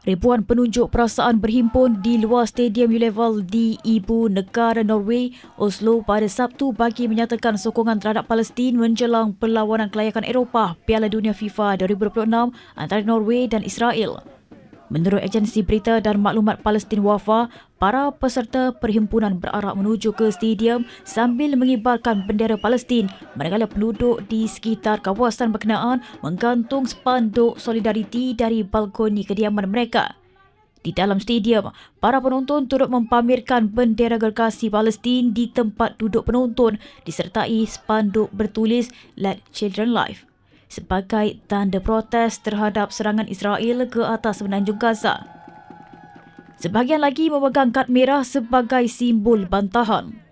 Ribuan penunjuk perasaan berhimpun di luar Stadium U-Level di Ibu Negara Norway, Oslo pada Sabtu bagi menyatakan sokongan terhadap Palestin menjelang perlawanan kelayakan Eropah Piala Dunia FIFA 2026 antara Norway dan Israel. Menurut agensi berita dan maklumat Palestin Wafa, para peserta perhimpunan berarak menuju ke stadium sambil mengibarkan bendera Palestin manakala penduduk di sekitar kawasan berkenaan menggantung spanduk solidariti dari balkoni kediaman mereka. Di dalam stadium, para penonton turut mempamerkan bendera gergasi Palestin di tempat duduk penonton disertai spanduk bertulis Let Children Live sebagai tanda protes terhadap serangan Israel ke atas semenanjung Gaza. Sebahagian lagi memegang kad merah sebagai simbol bantahan.